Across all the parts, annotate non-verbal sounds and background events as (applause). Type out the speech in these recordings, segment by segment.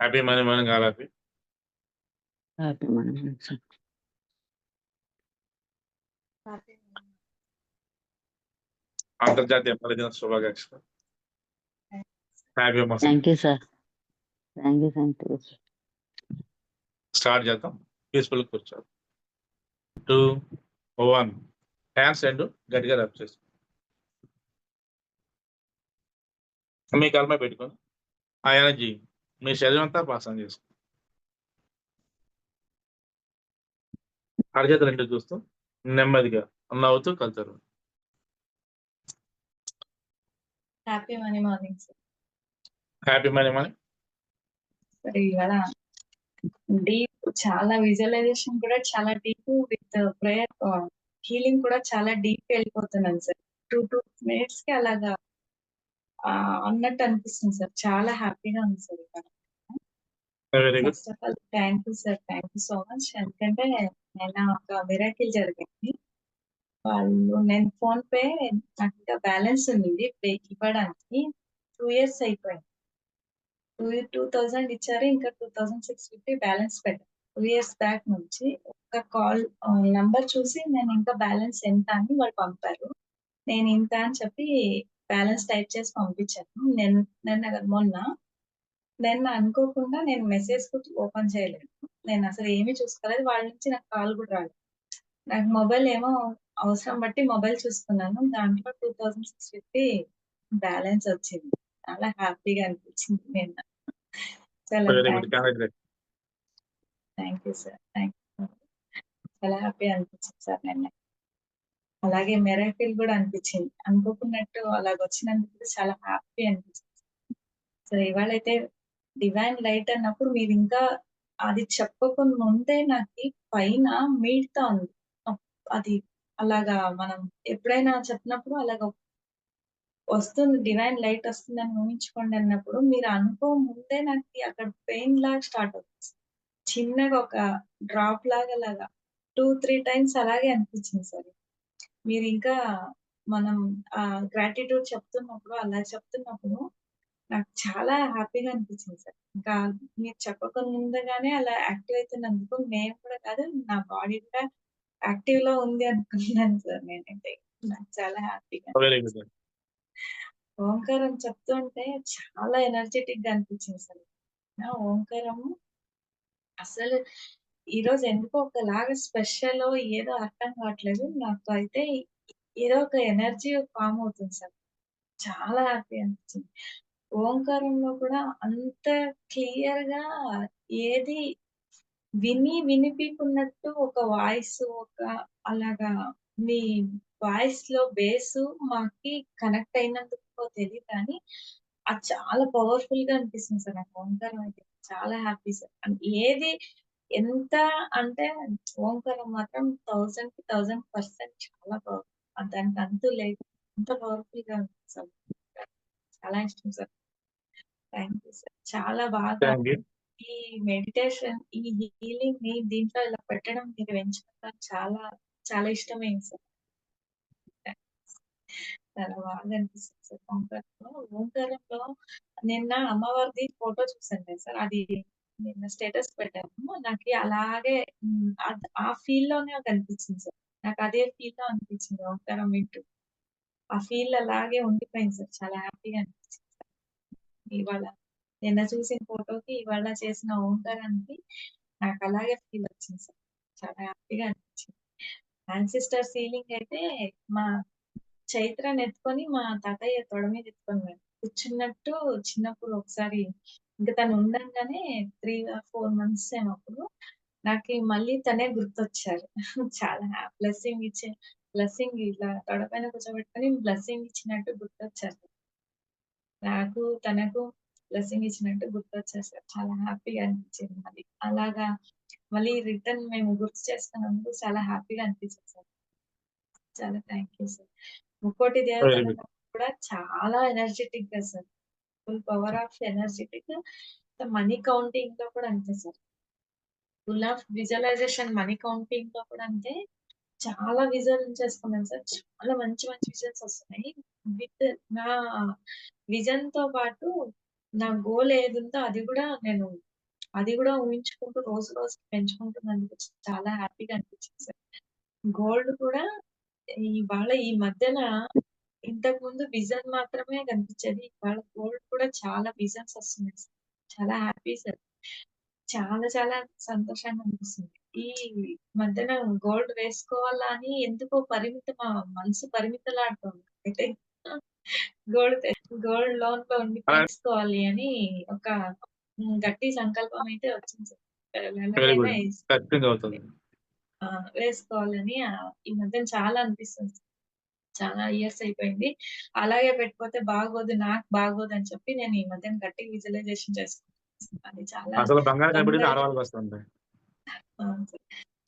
Happy money happy morning sir అంతర్జాతీయ పరిదిన శుభాకాంక్షలు. Happy thank you sir thank you thank you start చేద్దాం. Peaceful కూర్చోాలి టూ వన్ హ్యాండ్స్ రెండు గట్టిగా రబ్ చేసి. మీ కలమే పెట్టుకొని ఆ ఎనర్జీ మీ అంతా పాసం చేసుకో అరచేత రెండు చూస్తూ నెమ్మదిగా నవ్వుతూ కలుతారు. Happy money morning sir happy money money సరే ఇవాళ డీప్ చాలా విజువలైజేషన్ కూడా చాలా డీప్ విత్ ప్రేయర్ హీలింగ్ కూడా చాలా డీప్ వెళ్ళిపోతున్నాను సార్ టూ టూ మినిట్స్కి అలాగా ఆ, అన్నట్టు అనిపిస్తుంది సార్ చాలా హ్యాపీగా ఉంది సార్ ఇవాళ. Very good first of all thank you sir thank you so much ఎందుకంటే నేను ఒక మిరాకిల్ జరిగింది. వాళ్ళు నేను ఫోన్ పే నాకు ఇంకా బ్యాలెన్స్ ఉంది పే ఇవ్వడానికి. టూ ఇయర్స్ అయిపోయింది. టూ టూ థౌజండ్ ఇచ్చారు ఇంకా two thousand six fifty balance పెట్టాను టూ ఇయర్స్ బ్యాక్ నుంచి ఒక కాల్ నంబర్ చూసి నేను ఇంకా బ్యాలెన్స్ ఎంత అని వాళ్ళు పంపారు. నేను ఇంత అని చెప్పి బ్యాలెన్స్ టైప్ చేసి పంపించాను. నేను నిన్న మొన్న నేను అనుకోకుండా నేను మెసేజ్ ఓపెన్ చేయలేదు. నేను అసలు ఏమీ చూసుకోలేదు. వాళ్ళ నుంచి నాకు కాల్ కూడా రాలేదు. నాకు మొబైల్ ఏమో అవసరం బట్టి మొబైల్ చూసుకున్నాను. దాంట్లో two thousand six fifty balance వచ్చింది. చాలా హ్యాపీగా అనిపించింది నిన్న. చాలా thank you sir thank you చాలా హ్యాపీ అనిపించింది సార్ నిన్న. అలాగే మెరాకిల్ కూడా అనిపించింది. అనుకోకున్నట్టు అలాగ వచ్చినందుకు కూడా చాలా హ్యాపీ అనిపించింది. సో ఇవాళ అయితే డివైన్ లైట్ అన్నప్పుడు మీరు ఇంకా అది చెప్పకుండా ముందే నాకు పైన మిగతా ఉంది. అది అలాగా మనం ఎప్పుడైనా చెప్పినప్పుడు అలాగా వస్తుంది డివైన్ లైట్ వస్తుందని ఊహించుకోండి అన్నప్పుడు మీరు అనుకో ముందే నాకు అక్కడ పెయిన్ లాగా స్టార్ట్ అవుతుంది. చిన్నగా ఒక డ్రాప్ లాగా లాగా టూ త్రీ టైమ్స్ అలాగే అనిపించింది సార్. మీరు ఇంకా మనం ఆ గ్రాటిట్యూడ్ చెప్తున్నప్పుడు అలా చెప్తున్నప్పుడు నాకు చాలా హ్యాపీగా అనిపించింది సార్. ఇంకా మీరు చెప్పక ముందుగానే అలా యాక్టివ్ అవుతున్నందుకు నేను కూడా కాదు నా బాడీ కూడా యాక్టివ్లో ఉంది అనుకున్నాను సార్ నేనైతే. నాకు చాలా హ్యాపీగా ఓంకారం చెప్తుంటే చాలా ఎనర్జెటిక్గా అనిపించింది సార్. నా ఓంకారం అసలు ఈ రోజు ఎందుకో ఒకలాగా స్పెషల్ ఏదో అర్థం కావట్లేదు. నాకు అయితే ఏదో ఒక ఎనర్జీ ఫామ్ అవుతుంది సార్. చాలా హ్యాపీ అనిపించింది. ఓంకారంలో కూడా అంత క్లియర్గా ఏది విని వినిపించుకున్నట్టు ఒక వాయిస్ ఒక అలాగా మీ వాయిస్లో బేస్ మాకి కనెక్ట్ అయినందుకు తెలియదు కానీ అది చాలా పవర్ఫుల్గా అనిపిస్తుంది సార్. నాకు ఓంకారం అయితే చాలా హ్యాపీ సార్. అండ్ ఏది ఎంత అంటే ఓంకారం మాత్రం థౌసండ్కి థౌసండ్ పర్సెంట్ చాలా పవర్ఫుల్ దానికి అంతూ లేదు అంత పవర్ఫుల్గా ఉంది సార్. చాలా ఇష్టం సార్ థ్యాంక్ యూ సార్ చాలా బాగా ఈ మెడిటేషన్ ఈ హీలింగ్ని దీంట్లో ఇలా పెట్టడం మీరు ఎంచుకుంటారు చాలా చాలా ఇష్టమైంది సార్ చాలా బాగా అనిపిస్తుంది సార్ ఓంకారంలో ఓంకారంలో నిన్న అమ్మవారిది ఫోటో చూసాను సార్ అది నిన్న స్టేటస్ పెట్టాను నాకు అలాగే ఆ ఫీల్లోనే నాకు అనిపించింది సార్ నాకు అదే ఫీల్లో అనిపించింది ఓంకారం వింటూ ఆ ఫీల్ అలాగే ఉండిపోయింది సార్. చాలా హ్యాపీగా అనిపించింది. సార్ ఇవాళ నిన్న చూసిన ఫోటోకి ఇవాళ చేసిన ఓంకారానికి నాకు అలాగే ఫీల్ వచ్చింది సార్. చాలా హ్యాపీగా అనిపించింది. యాన్సిస్టర్ సీలింగ్ అయితే మా చైత్రని ఎత్తుకొని మా తాతయ్య తొడ మీద ఎత్తుకొని కూర్చున్నట్టు చిన్నప్పుడు ఒకసారి ఇంకా తను ఉండగానే త్రీ ఫోర్ మంత్స్ అయినప్పుడు నాకు మళ్ళీ తనే గుర్తొచ్చారు. చాలా బ్లెస్సింగ్ ఇచ్చే బ్లెస్సింగ్ ఇలా తొడ పైన కూర్చోబెట్టుకొని బ్లెస్సింగ్ ఇచ్చినట్టు గుర్తొచ్చారు నాకు తనకు బ్లెస్సింగ్ ఇచ్చినట్టు గుర్తొచ్చారు సార్ చాలా హ్యాపీగా అనిపించింది మళ్ళీ. అలాగా మళ్ళీ రిటర్న్ మేము గుర్తు చేసుకున్నందుకు చాలా హ్యాపీగా అనిపించింది సార్. చాలా థ్యాంక్ యూ సార్. ముక్కోటి దేవతలు. కూడా చాలా ఎనర్జెటిక్గా sir. Full power of energetic money కౌంటింగ్లో కూడా అంతే sir. Full of visualization money కౌంటింగ్లో కూడా అంతే. చాలా విజన్ చేసుకున్నాను సార్. చాలా మంచి మంచి విజన్స్ వస్తున్నాయి. విత్ నా విజన్తో పాటు నా గోల్ ఏదుందో అది కూడా నేను అది కూడా ఊహించుకుంటూ రోజు రోజు పెంచుకుంటున్నందుకు చాలా హ్యాపీగా అనిపించింది సార్. గోల్డ్ కూడా ఇవాళ ఈ మధ్యన ఇంతకు ముందు విజన్ మాత్రమే కనిపించేది. ఇవాళ గోల్డ్ కూడా చాలా విజన్స్ వస్తున్నాయి సార్. చాలా హ్యాపీ సార్. చాలా చాలా సంతోషంగా అనిపిస్తుంది. ఈ మధ్యన గోల్డ్ వేసుకోవాలా అని ఎందుకో పరిమిత మనసు పరిమితలాడుతుంది. అయితే గోల్డ్ గోల్డ్ లోన్లో ఉండి తీసుకోవాలి అని ఒక గట్టి సంకల్పం అయితే వచ్చింది. వేసుకోవాలని ఈ మధ్య చాలా అనిపిస్తుంది. చాలా ఇయర్స్ అయిపోయింది. అలాగే పెట్టిపోతే బాగోదు నాకు బాగోదు అని చెప్పి నేను ఈ మధ్య గట్టిగా విజువలైజేషన్ చేసుకుంటాను అది చాలా అసలు బంగారం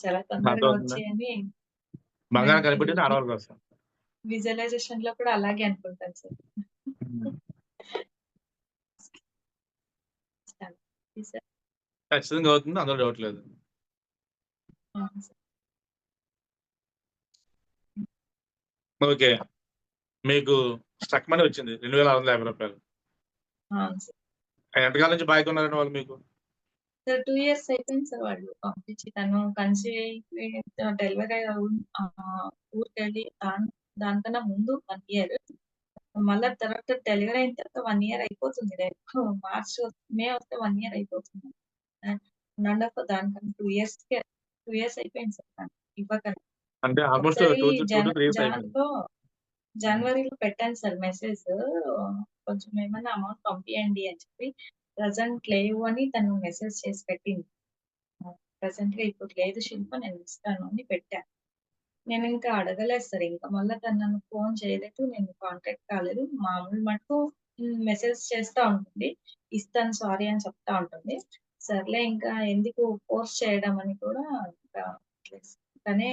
చాలా తొందరగా? వచ్చాయని బంగారం నేను కనిపెట్టి ఆడవాళ్ళకి వస్తుంది విజువలైజేషన్లో కూడా అలాగే అనుకుంటాను సార్. ఖచ్చితంగా అవుతుంది. అందులో డౌట్ లేదు. ఓకే. మీకు స్టక్ మనీ వచ్చింది. రెండు వేల ఆరు వందల యాభై రూపాయలు. ఎంతకాలం నుంచి బాగా ఉన్నారండి వాళ్ళు మీకు? టూ ఇయర్స్ అయిపోయింది సార్ వాళ్ళు పంపించి. తను కన్సీవ్ డెలివరీ ఊరికి వెళ్ళి దాని దానికన్నా ముందు వన్ ఇయర్. మళ్ళా తర్వాత డెలివరీ అయిన తర్వాత వన్ ఇయర్ అయిపోతుంది రేపు. మార్చ్ మే వస్తే వన్ ఇయర్ అయిపోతుంది. అండ్ ఆఫ్ దానికన్నా టూ ఇయర్స్ టూ ఇయర్స్ అయిపోయింది సార్ ఇవ్వకండి అంటే ఆల్మోస్ట్ ఒకసారి టూ టూ జన టు త్రీ ఇయర్స్ అయిపోయింది. జాన్లో జనవరిలో పెట్టాను సార్ మెసేజ్. కొంచెం ఏమైనా అమౌంట్ పంపియండి అని చెప్పి. ప్రజెంట్ లేవు అని తను మెసేజ్ చేసి పెట్టింది. ప్రజెంట్గా ఇప్పుడు లేదు శిల్ప నేను ఇస్తాను అని పెట్టా. నేను ఇంకా అడగలేదు సార్ ఇంకా మళ్ళీ తను నన్ను ఫోన్ చేయలేదు నేను కాంటాక్ట్ కాలేదు. మామూలు మటుకు మెసేజ్ చేస్తా ఉంటుంది ఇస్తాను సారీ అని చెప్తా ఉంటుంది. సర్లే ఇంకా ఎందుకు ఫోర్స్ చేయడం అని కూడా కానీ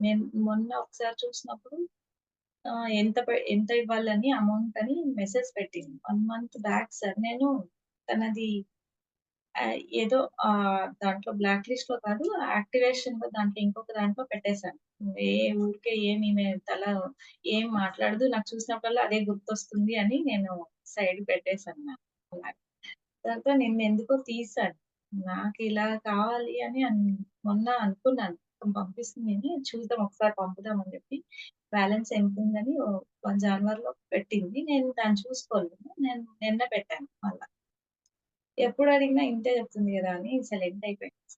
నేను మొన్న ఒకసారి చూసినప్పుడు ఎంత ఎంత ఇవ్వాలని అమౌంట్ అని మెసేజ్ పెట్టింది. వన్ మంత్ బ్యాక్ సార్ నేను తనది ఏదో ఆ దాంట్లో బ్లాక్ లిస్ట్లో కాదు యాక్టివేషన్లో దాంట్లో ఇంకొక దాంట్లో పెట్టేశాను. ఏ ఊరికే ఏమి తల ఏం మాట్లాడదు నాకు చూసినప్పుడల్లా అదే గుర్తొస్తుంది అని నేను సైడ్ పెట్టేశాను అలాగే తర్వాత నిన్న ఎందుకో తీసాను నాకు ఇలా కావాలి అని మొన్న అనుకున్నాను. పంపిస్తుంది అని చూద్దాం ఒకసారి పంపుదాం అని చెప్పి బ్యాలెన్స్ ఎంత ఉందని వన్ జనవరిలో పెట్టింది. నేను దాన్ని చూసుకోలేదు. నేను నిన్న పెట్టాను మళ్ళా. ఎప్పుడు అడిగినా ఇంతే చెప్తుంది కదా అని సైలెంట్ అయిపోయింది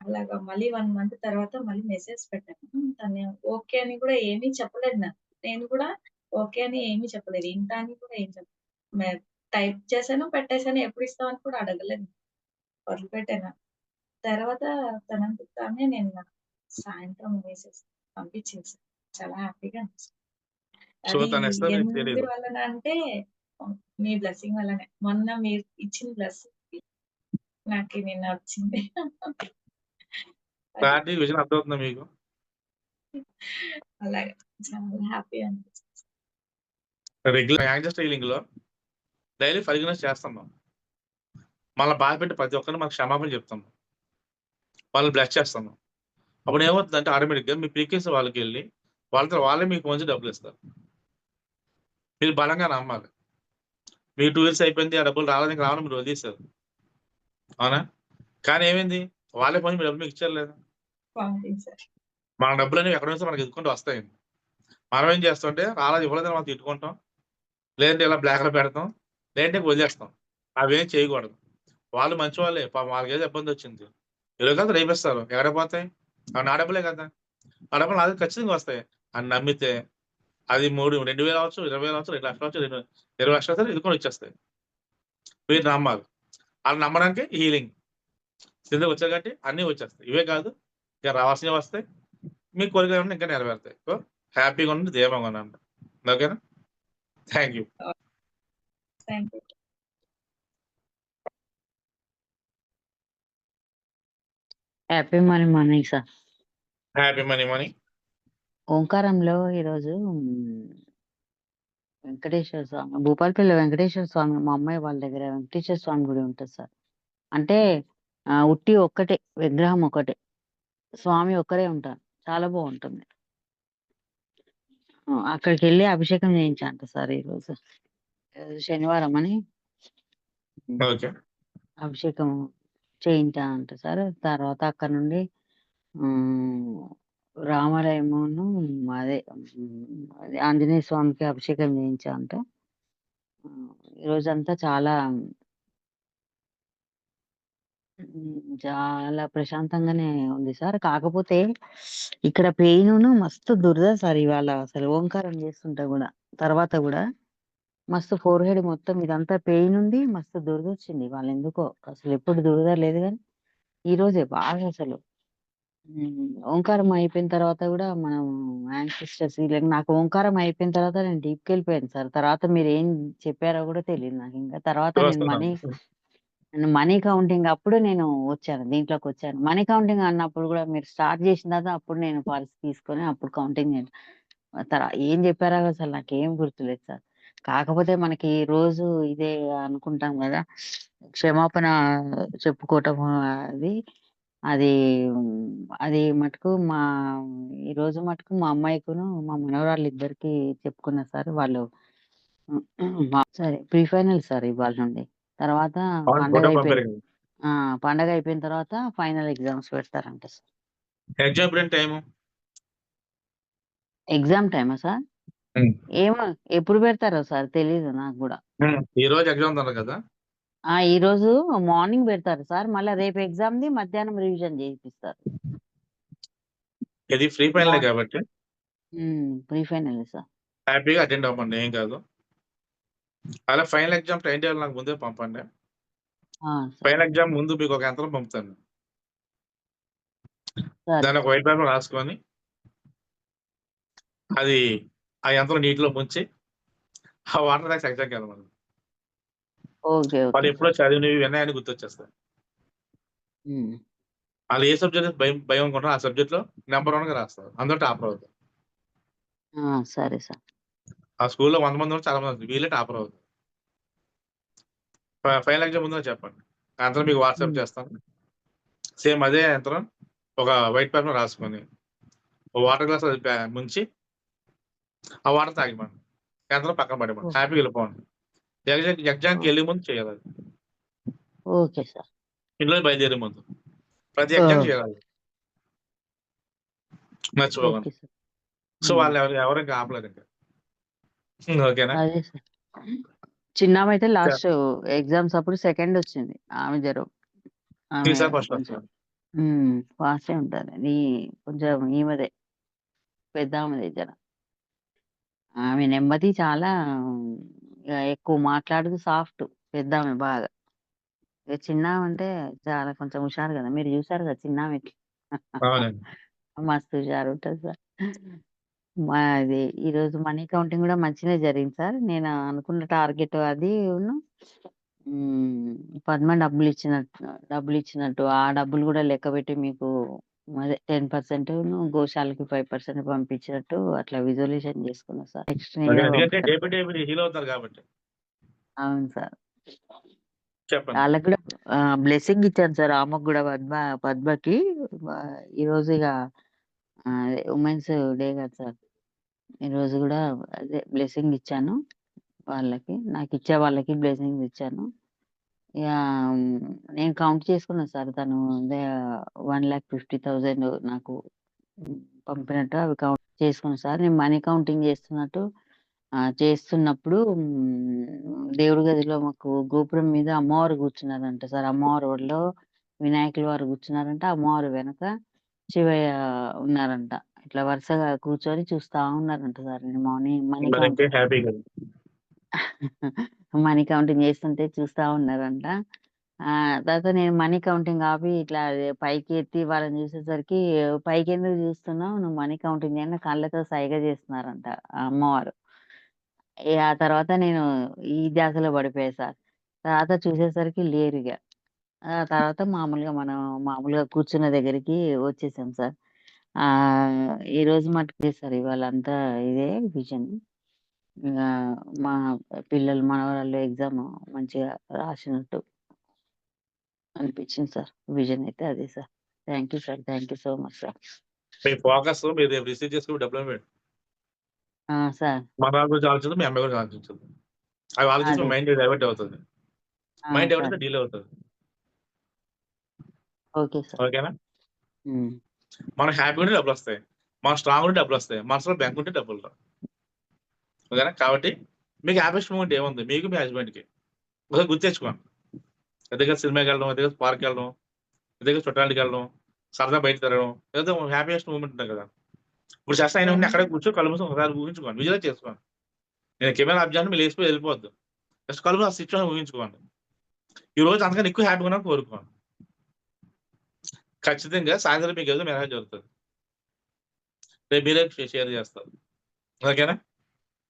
అలాగా మళ్ళీ వన్ మంత్ తర్వాత మళ్ళీ మెసేజ్ పెట్టాను. తను ఓకే అని కూడా ఏమీ చెప్పలేదు నాకు నేను కూడా ఓకే అని ఏమీ చెప్పలేదు. ఇంత అని కూడా ఏం చెప్పలేదు టైప్ చేశాను పెట్టేశాను ఎప్పుడు ఇస్తామని కూడా అడగలేదు. వదిలిపెట్టాను తర్వాత తనంతట తానే నేను సాయంత్రం మెసేజ్ పంపించింది సార్. చాలా హ్యాపీగా అనిపిస్తుంది వలన అంటే మీ బ్లెస్సింగ్ వల్లనే. మొన్న మీరు ఇచ్చిన బ్లెస్సింగ్ నాకు నిన్న వచ్చింది. అది క్లారిటీ విజన్ అర్థమవుతుందా మీకు? అలాగే. చాలా హ్యాపీ అనిపిస్తుంది. రెగ్యులర్ యాంగ్జర్ స్టైలింగ్లో డైలీ ఫర్గినెస్ చేస్తున్నాం మళ్ళీ బాధ పెట్టి ప్రతి ఒక్కరిని మనకు క్షమాపణ చెప్తాము వాళ్ళని బ్లెస్ చేస్తాము అప్పుడు ఏమవుతుందంటే ఆటోమేటిక్గా మీ ప్రీకేస్ వాళ్ళకి వెళ్ళి వాళ్ళతో వాళ్ళే మీకు మంచి డబ్బులు ఇస్తారు. మీరు బలంగా నమ్మాలి. మీకు టూ ఇయర్స్ అయిపోయింది ఆ డబ్బులు రావడానికి రావడం మీరు వదిలేశారు. అవునా? కానీ ఏమైంది? వాళ్ళే పని మీ డబ్బులు మీకు ఇచ్చారు లేదా? మన డబ్బులు అనేవి ఎక్కడ నుంచి మనకి ఎదుర్కొంటూ వస్తాయి. మనం ఏం చేస్తుంటే రాలేదు ఇవ్వలేదని మనం తిట్టుకుంటాం. లేదంటే ఇలా బ్లాక్లో పెడతాం. లేదంటే వదిలేస్తాం. అవేం చేయకూడదు. వాళ్ళు మంచి వాళ్ళే వాళ్ళకి ఏదో ఇబ్బంది వచ్చింది. ఈరోజు కదా రేపిస్తారు ఎక్కడ పోతాయి? అవి నా డబ్బులే కదా. ఆ డబ్బులు నాది ఖచ్చితంగా వస్తాయి. అని నమ్మితే అది మూడు రెండు వేలు అవచ్చు ఇరవై వేలు అవచ్చు రెండు లక్షలు అవచ్చు రెండు ఇరవై లక్షలు వస్తే ఇది కూడా వచ్చేస్తాయి. మీరు నమ్మాలి. వాళ్ళు నమ్మడానికి హీలింగ్. స్థితికి వచ్చాయి కాబట్టి అన్నీ వచ్చేస్తాయి. ఇవే కాదు ఇంకా రావాల్సినవి వస్తాయి. మీ కోరికలు ఏమన్నా ఇంకా నెరవేరుతాయి. సో హ్యాపీగా ఉండి ధీమంగా ఉండండి. ఓకేనా? Thank you. Thank you. Happy money money sir happy money money ఓంకారంలో ఈరోజు వెంకటేశ్వర స్వామి భూపాలపల్లి వెంకటేశ్వర స్వామి మా అమ్మాయి వాళ్ళ దగ్గర వెంకటేశ్వర స్వామి గుడి ఉంటుంది సార్. అంటే ఆ, ఉట్టి ఒక్కటే విగ్రహం ఒకటే స్వామి ఒక్కరే ఉంటారు. చాలా బాగుంటుంది. ఆ, అక్కడికి వెళ్ళి అభిషేకం చేయించంట సార్ ఈరోజు. ఆ, శనివారం అని. ఓకే. అభిషేకం చేయించా అంట సార్. తర్వాత అక్కడి నుండి. రామాలయమును అదే అదే ఆంజనేయ స్వామికి అభిషేకం చేయించా అంట. ఈరోజంతా చాలా చాలా ప్రశాంతంగానే ఉంది సార్. కాకపోతే ఇక్కడ పెయినును మస్తు దురద సార్ ఇవాళ అసలు ఓంకారం చేస్తుంటే కూడా తర్వాత కూడా మస్తు ఫోర్‌హెడ్ మొత్తం ఇదంతా పెయిన్ ఉంది మస్తు దురదొచ్చింది అసలు ఎప్పుడు దురద లేదు కానీ ఈరోజే బాగా అసలు. హ్మ్. ఓంకారం అయిపోయిన తర్వాత గూడా మనం యాన్సిస్టర్స్ వీళ్ళకి నాకు ఓంకారం అయిపోయిన తర్వాత నేను డీప్‌కెళ్ళిపోయాను సార్. తర్వాత మీరేం చెప్పారో గూడా తెలీదు నాకింకా. తర్వాత నేను. మనీ నేను మనీ కౌంటింగ్ అప్పుడు నేను వచ్చాను. దీంట్లోకొచ్చాను. మనీ కౌంటింగ్ అన్నప్పుడు గూడా మీరు స్టార్ట్ చేసిన తర్వాత అప్పుడు నేను పర్స్ తీసుకొని అప్పుడు కౌంటింగ్ నేను తర ఏం చెప్పారో అసలు నాకేం గుర్తులేదు సార్. కాకపోతే మనకి రోజు ఇదే అనుకుంటాం గదా! క్షమాపణ చెప్పుకోవటం అది, అది అది మటుకు మా ఈరోజు మటుకు మా అమ్మాయికును, మా మనవరాళ్ళిద్దరికీ చెప్పుకున్నా సార్. వాళ్ళు మా సరే ప్రీ ఫైనల్ సార్ ఇవాళ నుండి. తర్వాత అవును. పండగ ఫోటో అయిపోయిన పంపారు కదా! ఆ! పండగ అయిపోయిన తర్వాత ఫైనల్ ఎగ్జామ్స్ పెడతారంట సార్. ఎగ్జామ్ ఎప్పుడండి టైము? ఎగ్జామ్ టైమా సార్? హ్మ్. ఏమో ఎప్పుడు పెడతారో సార్ తెలీదు నాకు గూడా. హ్మ్. ఈరోజు ఎగ్జామ్ కదా! ఆ! ఈరోజు మార్నింగ్ పెడతారు సార్. మళ్ళా రేపు ఎగ్జామ్‌ది మధ్యాహ్నం రివిజన్ చేయిపిస్తారు. ఇది ఫ్రీ ఫైనలే కాబట్టి. ప్రీ ఫైనలే సార్. హ్యాపీగా అటెండ్ అవ్వండి. ఏం కాదు. అలా ఫైనల్ ఎగ్జామ్ టైమ్ టేబుల్ నాకు ముందే పంపండి. ఫైనల్ ఎగ్జామ్ ముందు మీకొక యంత్రం పంపుతాను. దాన్ని ఒక. వైట్ పేపర్ రాసుకొని అది ఆ యంత్రం నీటిలో ముంచి ఆ వాటర్ తాగేసి ఎగ్జామ్‌కెళ్ళమను. ఓకే. వాళ్ళు ఎప్పుడో. చదివినవి విన్నయన్ని గుర్తొచ్చేస్తాయి. ఆళ్ళు ఏ సబ్జెక్ట్ భయం భయం అనుకుంటారో ఆ సబ్జెక్ట్‌లో నంబర్ వన్‌గా రాస్తారు. అందులో టాపర్ అవుతారు. ఆ! సరే సార్. ఆ స్కూల్‌లో 100 మంది చాలా మంది వీళ్ళే టాపర్ అవుతారు. ఫైనల్ ఎగ్జామ్ ముందు చెప్పండి. ఆ యంత్రం మీకు వాట్సాప్. చేస్తాను. సేమ్ అదే యంత్రం ఒక వైట్ పేపర్ రాసుకొని ఓ వాటర్ గ్లాస్ ముంచి ఆ వాటర్ తాగిమనండి. యంత్రం పక్కన. ఓహ్! హ్యాపీగా వెళ్ళిపోండి. ఓహ్! ఎళ్ళే ముందు చేయాలి. Okay sir. ఇంట్లో బయలుదేరే ముందు. ప్రతి! ఎగ్జామ్ చేయాలి. మర్చిపోకుండా. సో. వాళ్ళు ఎవరు ఎవరు ఇంకా ఆపలేరింక. హ్మ్. ఓకేనా? చిన్నామైతే చ లాస్ట్ ఎగ్జామ్స్ అప్పుడు సెకండొచ్చింది. ఆమె జర ఆమె ఈసారి ఫస్ట్ ఉంటది. ఈ కొంచెం ఈమెదే పెద్దామెదే జర. ఆమె నెమ్మది చాలా ఎక్కువ మాట్లాడదు సాఫ్ట్ పెద్దామె బాగా. ఇగ చిన్నామంటే చాలా కొంచెం హుషారు గదా! మీరు చూసారు గదా! చిన్నామెకి. అవునండి. (laughs) మస్తు హుషారుంటది సార్. మాది ఈరోజు మనీ కౌంటింగ్ గూడా మంచిగనే జరిగింది సార్. నేను అనుకున్న టార్గెట్ హ్మ్. పద్మ డబ్బులిచ్చినట్టు డబ్బులిచ్చినట్టు ఆ డబ్బులు గూడా లెక్కబెట్టి మీకు అదే 10%ను గోశాలకి 5% పంపించినట్టు అట్లా విజువలైజేషన్ చేసుకున్నా సార్. నెక్స్ట్ అదే నేనే ఎందుకంటే పంపుతా. డే బై డే మీరు హీల్ అవుతారు కాబట్టి. అవును సార్. చెప్పండి. వాళ్ళకి ఆహ్, బ్లెస్సింగ్ ఇచ్చాను సార్. ఆమెకు గూడా పద్మ పద్మకి ఈరోజు ఇగ ఆహ్, అదే ఉమెన్స్ డే గదా సార్. ఈరోజు గూడా అదే బ్లెస్సింగ్ ఇచ్చాను వాళ్ళకి. నాకిచ్చే వాళ్ళకి బ్లెస్సింగ్స్ ఇచ్చాను. ఇగ నేను కౌంట్ చేసుకున్నా సార్. తను అదే 1,50,000 నాకు హ్మ్. పంపినట్టు అవి కౌంట్ చేసుకున్నా సార్. నేను మనీ కౌంటింగ్ చేస్తున్నట్టు ఆహ్, చేస్తున్నప్పుడు హ్మ్. దేవుడి గదిలో మాకు గోపురం మీద అమ్మవారు కూర్చున్నారంట సార్. అమ్మవారి ఒడిలో వినాయకుల వారు కూర్చున్నారంట. అమ్మవారు వెనక శివయ్య ఉన్నారంట. ఇట్లా వరుసగా కూర్చొని చూస్తా ఉన్నారంట సార్. నేను మార్నింగ్ మనీ మరి కౌంట్ ఇంకే హ్యాపీ కదా! మనీ కౌంటింగ్ చేస్తుంటే చూస్తా ఉన్నారంట. ఆ తర్వాత నేను మనీ కౌంటింగ్ ఆపి ఇట్లా పైకి ఎత్తి వాళ్ళని చూసేసరికి పైకి ఎందుకు చూస్తున్నావు? నువ్వు మనీ కౌంటింగ్ చెయ్యి" అని కళ్ళతో సైగ చేస్తున్నారంట ఆ అమ్మవారు. ఆ తర్వాత నేను ఈ ధ్యాసలో పడిపోయా సార్. తర్వాత చూసేసరికి లేరిగ. ఆ తర్వాత మామూలుగా మనం మామూలుగా కూర్చున్న దగ్గరికి వచ్చేసాం సార్. ఈ ఈరోజు మటుకు సార్ ఇవాళంతా ఇదే విజన్. ఇగ మా పిల్లలు, మనవరాళ్ళు ఎగ్జామ్ మంచిగా రాసినట్టు అనిపించింది సార్. విజన్ అయితే అదే sir. Thank you sir. Thank you so much sir. Me focus మీరు రిసీవ్ చేసుకొని డబ్బులు పెట్టండి. ఆ! సార్. మన గురించి ఆలోచించదు. మీ అమ్మాయి గురించి ఆలోచించదు. అవి ఆలోచిస్తే అదే. మైండ్ డైవర్ట్ అవుతది. Mind sir. డైవర్ట్ అయితే డిలే అవుతది. Okay sir. ఓకేనా? హ్మ్. మనం హ్యాపీగా ఉంటే డబ్బులొస్తాయి. మనం స్ట్రాంగ్‌గా ఉంటే డబ్బులొస్తాయి. మనసులో బెంగ ఉంటే డబ్బులు రావు. ఓకేనా? కాబట్టి మీకు హ్యాపీయెస్ట్ ఏముంది? మీకు మీ హస్బెండ్‌కి. ఒకసారి గుర్తు తెచ్చుకోండి. ఇద్దరు సినిమాకి వెళ్ళడం ఇద్దరు కలిసి పార్క్‌కెళ్ళడం, ఇద్దరు కలిసి చుట్టాలింటికెళ్ళడం, సరదా బయట తిరగడం. ఏదో హ్యాపీయెస్ట్ మూమెంట్ ఉంటుంది కదా! ఇప్పుడు చేస్తా ఆయన ఉండి అక్కడే కూర్చో కళ్ళు ఒకసారి ఊహించుకోండి. విజువలైజ్ చేసుకోండి. నేను కెమెరా ఆఫ్ మీరు లేచిపోయి వెళ్ళిపోవద్దు. జస్ట్ కళ్ళు ఆ సిచ్యువేషన్ ఊహించుకోండి. ఈ రోజు అంతకన్నా ఎక్కువ హ్యాపీగా ఉన్నా కోరుకోండి. ఖచ్చితంగా సాయంత్రం మీకు ఏదో మెసేజ్ జరుగుతుంది రేపు మీరే షేర్ చేస్తారు. ఓకేనా?